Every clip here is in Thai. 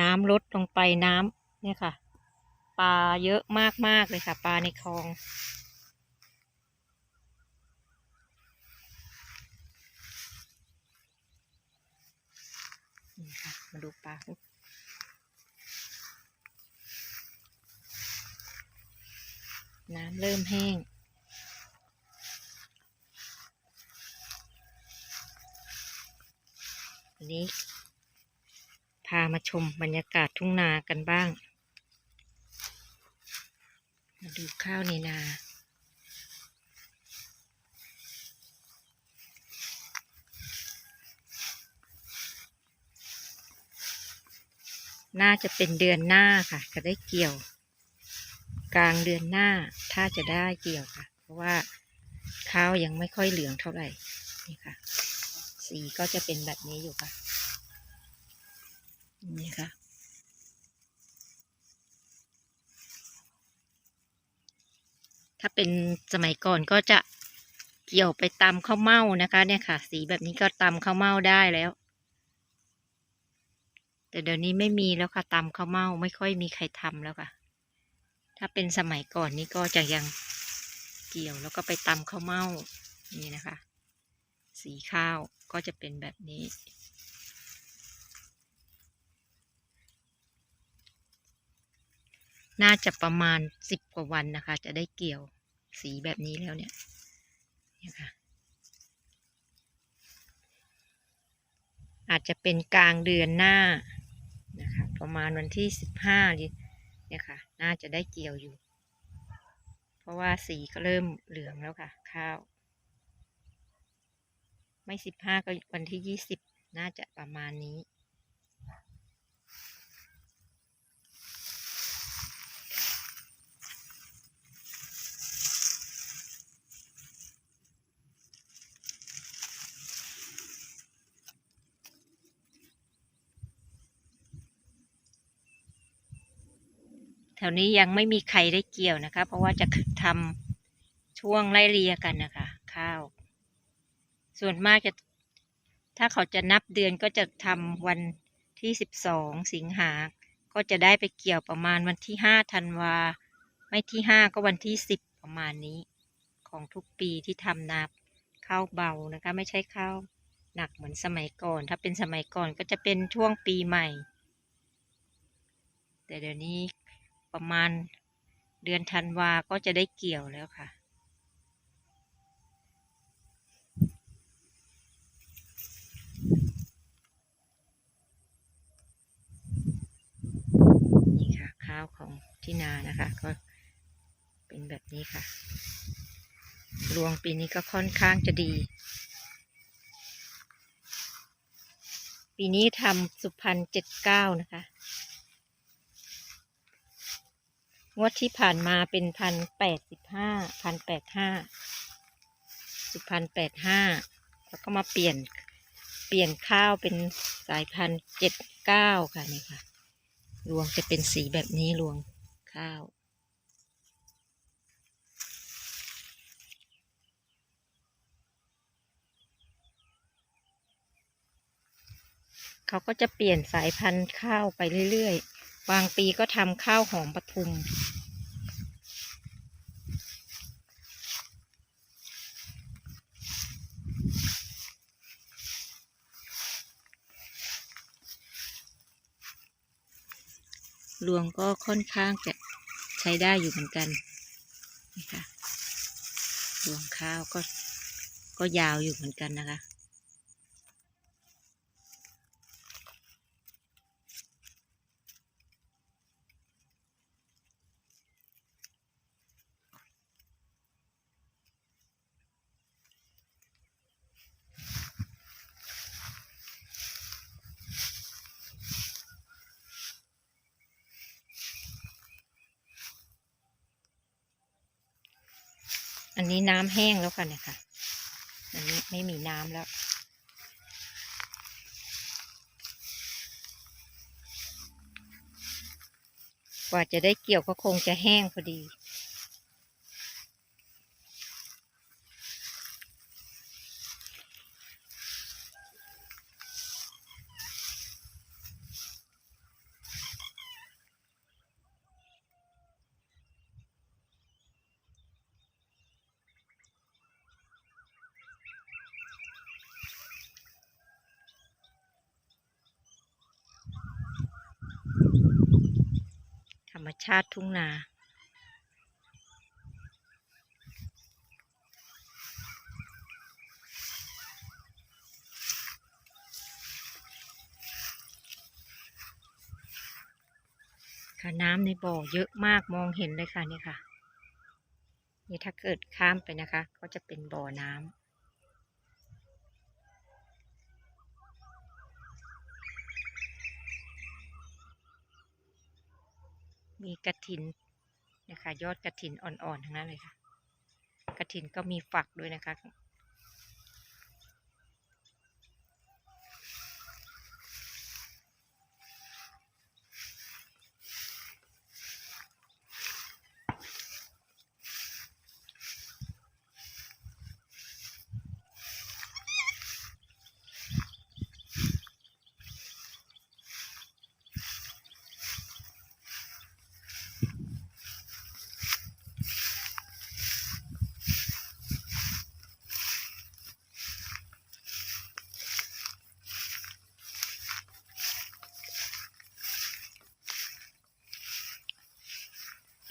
น้ำลดลงไปน้ำเนี่ยค่ะ ปลาเยอะมากๆเลยค่ะ ปลาในคลองนี่ค่ะมาดูปลาน้ำเริ่มแห้งวันนี้ามาชมบรรยากาศทุ่งนากันบ้าง มาดูข้าวในนา น่าจะเป็นเดือนหน้าค่ะ จะได้เกี่ยว กลางเดือนหน้าถ้าจะได้เกี่ยวค่ะ เพราะว่าข้าวยังไม่ค่อยเหลืองเท่าไหร่ นี่ค่ะ สีก็จะเป็นแบบนี้อยู่ค่ะ นี่ค่ะ ถ้าเป็นสมัยก่อนก็จะเกี่ยวไปตำข้าวเม่านะคะ เนี่ยค่ะ สีแบบนี้ก็ตำข้าวเม่าได้แล้ว แต่เดี๋ยวนี้ไม่มีแล้วค่ะตำข้าวเม่าไม่ค่อยมีใครทำแล้วค่ะ ถ้าเป็นสมัยก่อนนี่ก็จะยังเกี่ยวแล้วก็ไปตำข้าวเม่านี่นะคะ สีข้าวก็จะเป็นแบบนี้ น่าจะประมาณสิบกว่าวันนะคะ จะได้เกี่ยวสีแบบนี้แล้วเนี่ยนี่ค่ะ อาจจะเป็นกลางเดือนหน้านะคะ ประมาณวันที่สิบห้าเนี่ยค่ะ น่าจะได้เกี่ยวอยู่ เพราะว่าสีก็เริ่มเหลืองแล้วค่ะ ข้าว ไม่สิบห้าก็วันที่ยี่สิบน่าจะประมาณนี้ ถวนี้ยังไม่มีใครได้เกี่ยวนะคะ เพราะว่าจะทำช่วงไล่เลียกันนะคะ ข้าว ส่วนมากจะ ถ้าเขาจะนับเดือนก็จะทำวันที่สิบสองสิงหา ก็จะได้ไปเกี่ยวประมาณวันที่ห้าธันวา ไม่ที่ห้าก็วันที่สิบประมาณนี้ ของทุกปีที่ทำนาข้าวเบานะคะ ไม่ใช่ข้าวหนักเหมือนสมัยก่อน ถ้าเป็นสมัยก่อนก็จะเป็นช่วงปีใหม่ แต่เดี๋ยวนี้ ประมาณเดือนธันวาก็จะได้เกี่ยวแล้วค่ะ นี่ค่ะข้าวของที่นานะคะ ก็เป็นแบบนี้ค่ะ รวงปีนี้ก็ค่อนข้างจะดี ปีนี้ทำสุพรรณเจ็ดเก้านะคะ งวดที่ผ่านมาเป็นพันแปดสิบห้าพันแปดห้าสุพรรณแปดห้าแล้วก็มาเปลี่ยนเปลี่ยนข้าวเป็นสายพันเจ็ดเก้าค่ะนี่ค่ะรวงจะเป็นสีแบบนี้รวงข้าวเขาก็จะเปลี่ยนสายพันธุ์ข้าวไปเรื่อยๆ บางปีก็ทำข้าวหอมปทุม รวงก็ค่อนข้างจะใช้ได้อยู่เหมือนกันนี่ค่ะรวงข้าวก็ก็ยาวอยู่เหมือนกันนะคะ อันนี้น้ำแห้งแล้วค่ะเนี่ยค่ะ อันนี้ไม่มีน้ำแล้ว กว่าจะได้เกี่ยวก็คงจะแห้งพอดี น ชาติทุ่งนาค่ะน้ำในบ่อเยอะมากมองเห็นเลยค่ะนี่ค่ะ นี่ถ้าเกิดข้ามไปนะคะ ก็จะเป็นบ่อน้ำ มีกระถินนะคะ ยอดกระถินอ่อนๆทั้งนั้นเลยค่ะ กระถินก็มีฝักด้วยนะคะ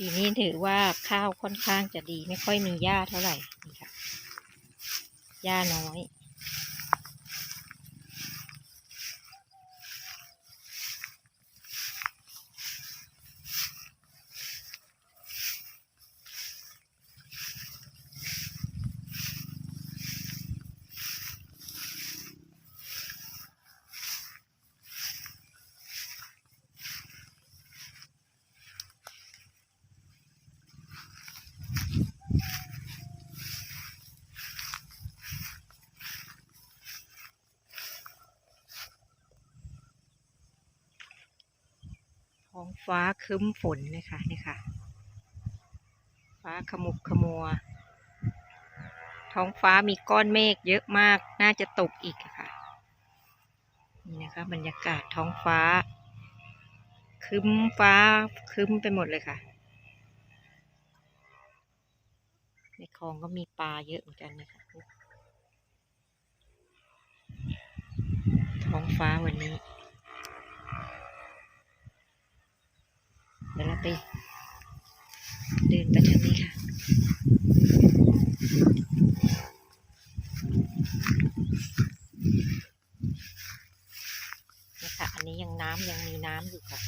ปีนี้ถือว่าข้าวค่อนข้างจะดีไม่ค่อยมีหญ้าเท่าไหร่นี่ค่ะหญ้าน้อย ฟ้าคึ้มฝนเลยค่ะนี่ค่ะ ฟ้าขมุกขมัว ท้องฟ้ามีก้อนเมฆเยอะมากน่าจะตกอีกค่ะ นี่นะคะบรรยากาศท้องฟ้า คึ้มฟ้าคึ้มไปหมดเลยค่ะ ในคลองก็มีปลาเยอะเหมือนกันนะคะท้องฟ้าวันนี้ ดี๋ยวเราไปเดินไปทางนี้ค่ะ นี่ค่ะ อันนี้ยังน้ำยังมีน้ำอยู่ค่ะ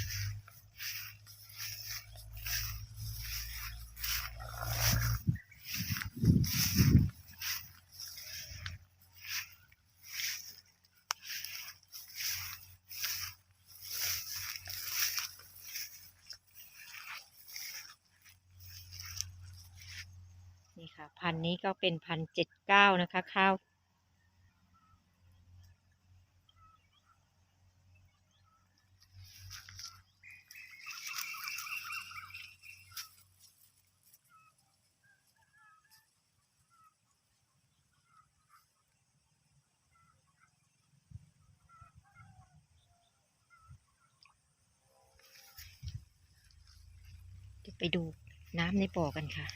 นี่ค่ะ พันนี้ก็เป็นพันเจ็ดเก้านะคะ ข้าวเดี๋ยวไปดูน้ำในบ่อกันค่ะ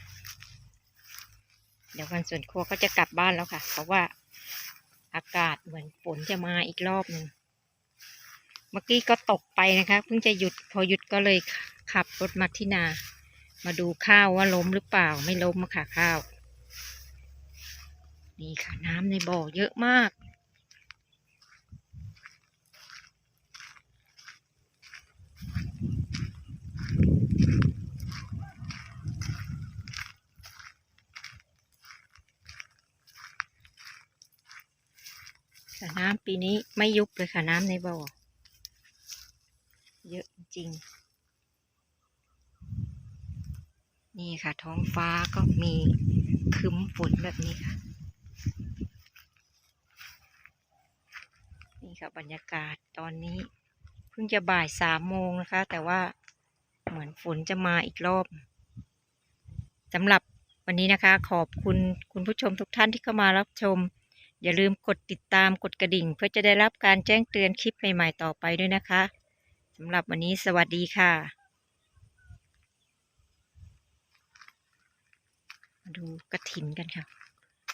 เดี๋ยววันส่วนครัวก็จะกลับบ้านแล้วค่ะ เพราะว่าอากาศเหมือนฝนจะมาอีกรอบหนึ่งเมื่อกี้ก็ตกไปนะคะเพิ่งจะหยุดพอหยุดก็เลยขับรถมาที่นา มาดูข้าวว่าล้มหรือเปล่าไม่ล้มค่ะข้าว นี่ค่ะน้ำในบ่อเยอะมาก น้ำปีนี้ไม่ยุบเลยค่ะน้ำในบ่อ เยอะจริง นี่ค่ะ ท้องฟ้าก็มีคึ้มฝนแบบนี้ค่ะ นี่ค่ะบรรยากาศตอนนี้ เพิ่งจะบ่ายสามโมงนะคะ แต่ว่าเหมือนฝนจะมาอีกรอบสำหรับวันนี้นะคะ ขอบคุณคุณผู้ชมทุกท่านที่เข้ามารับชม อย่าลืมกดติดตามกดกระดิ่ง เพื่อจะได้รับการแจ้งเตือนคลิปใหม่ๆต่อไปด้วยนะคะสำหรับวันนี้สวัสดีค่ะ มาดูกระถินกันค่ะ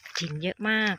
กระถินเยอะมาก